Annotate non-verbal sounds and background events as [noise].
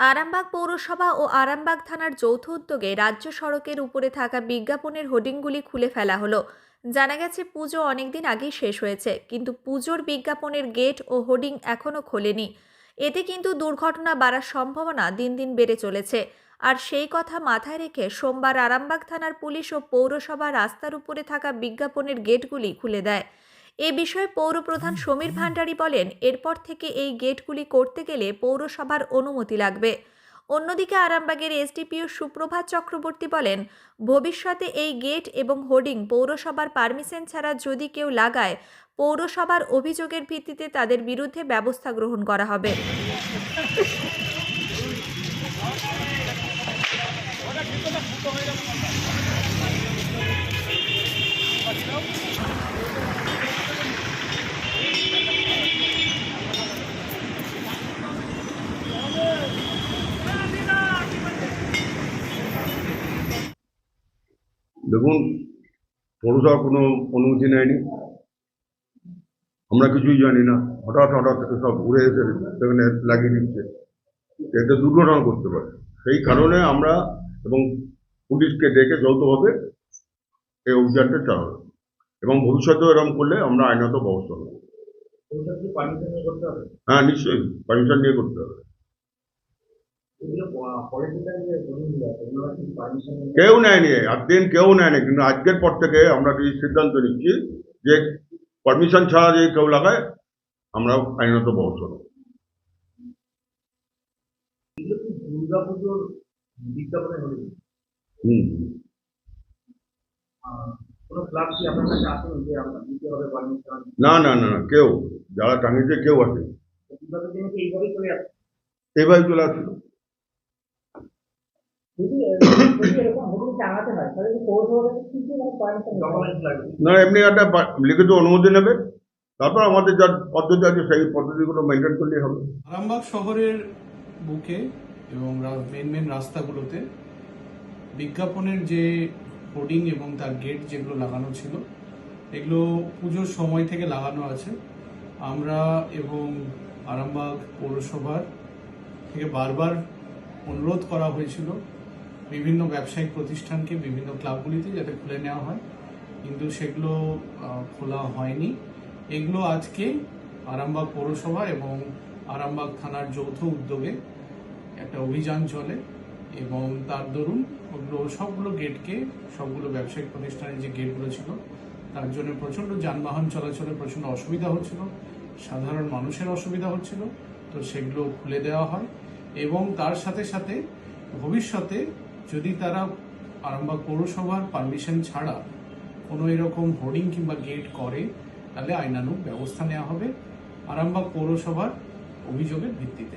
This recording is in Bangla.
আরামবাগ পৌরসভা ও আরামবাগ থানার যৌথ উদ্যোগে রাজ্য সড়কের উপরে থাকা বিজ্ঞাপনের হোর্ডিংগুলি খুলে ফেলা হলো। জানা গেছে, পুজো অনেকদিন আগেই শেষ হয়েছে, কিন্তু পুজোর বিজ্ঞাপনের গেট ও হোর্ডিং এখনও খোলেনি। এতে কিন্তু দুর্ঘটনা বাড়ার সম্ভাবনা দিন দিন বেড়ে চলেছে। আর সেই কথা মাথায় রেখে সোমবার আরামবাগ থানার পুলিশ ও পৌরসভা রাস্তার উপরে থাকা বিজ্ঞাপনের গেটগুলি খুলে দেয়। এ বিষয়ে পৌরপ্রধান সমীর ভান্ডারী বলেন, এরপর থেকে এই গেটগুলি করতে গেলে পৌরসভার অনুমতি লাগবে। অন্যদিকে আরামবাগের এসডিপিও সুপ্রভাত চক্রবর্তী বলেন, ভবিষ্যতে এই গেট এবং হোর্ডিং পৌরসভার পারমিশন ছাড়া যদি কেউ লাগায়, পৌরসভার অভিযোগের ভিত্তিতে তাদের বিরুদ্ধে ব্যবস্থা গ্রহণ করা হবে। দেখুন পৌরসভা কোনো অনুমতি নেয়নি। আমরা কিছুই জানি না। হঠাৎ হঠাৎ সব ঘুরে এসে সেখানে লাগিয়ে দিচ্ছে। এতে দুর্ঘটনা করতে পারে। সেই কারণে আমরা এবং পুলিশকে ডেকে যৌথভাবে এই অভিযানটা চালাবো। এবং ভবিষ্যতেও এরকম করলে আমরা আইনত ব্যবস্থা নেব। হ্যাঁ নিশ্চয়ই। পারমিশন নিয়ে করতে হবে এগুলো পলিটিক্যাল যে জমিগুলো আছে ওগুলো কি পারমিশন নিয়ে কেউ নেয়নি একদিন কেউ নেয়নি কিন্তু আজকের পর থেকে আমরা এই সিদ্ধান্ত নিচ্ছি যে পারমিশন ছাড়া যদি কেউ লাগায় আমরা আইনত ব্যবস্থা নেব হুম। না না না না কেউ যারা টাঙিয়েছে কেউ চলে এইভাবে চলে আসছিল যদি যদি এরকম হুকুম টাঙাতে হয় তাহলে কি পৌরসভা থেকে কি কি মানে পারমিশন ডকুমেন্টস লাগবে [coughs] না এমনি একটা লিখিত অনুমতি নেবে। তারপর আমাদের যা পদ্ধতি আছে সেই পদ্ধতিগুলো মেনটেন করলেই হবে। আরামবাগ শহরের বুকে এবং মেন মেন রাস্তাগুলোতে বিজ্ঞাপনের যে হোর্ডিং এবং তার গেট যেগুলো লাগানো ছিল এগুলো পুজোর সময় থেকে লাগানো আছে। আমরা এবং আরামবাগ পৌরসভার থেকে বারবার অনুরোধ করা হয়েছিল বিভিন্ন ব্যবসায়িক প্রতিষ্ঠানকে বিভিন্ন ক্লাবগুলিতে যাতে খুলে নেওয়া হয়। কিন্তু সেগুলো খোলা হয়নি। এগুলো আজকে আরামবাগ পৌরসভা এবং আরামবাগ থানার যৌথ উদ্যোগে একটা অভিযান চলে এবং তার দরুন ওগুলো, সবগুলো গেটকে, সবগুলো ব্যবসায়িক প্রতিষ্ঠানের যে গেটগুলো ছিল, তার জন্য প্রচণ্ড যানবাহন চলাচলে প্রচণ্ড অসুবিধা হচ্ছিল, সাধারণ মানুষের অসুবিধা হচ্ছিল, তো সেগুলো খুলে দেওয়া হয় এবং তার সাথে সাথে ভবিষ্যতে যদি তারা আরামবাগ পৌরসভার পারমিশন ছাড়া কোনো এরকম হোর্ডিং কিংবা গেট করে, তাহলে আইনানুগ ব্যবস্থা নেওয়া হবে আরামবাগ পৌরসভার অভিযোগের ভিত্তিতে।